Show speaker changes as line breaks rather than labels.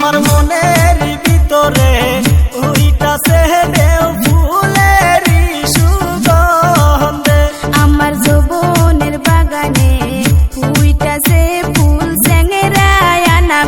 আমার মনের ভিতরে, ওইটা সে দেও ফুলের সুগন্ধে।
আমার যৌবনের বাগানে, ওইটা সে ফুল সেঙেরায় আনা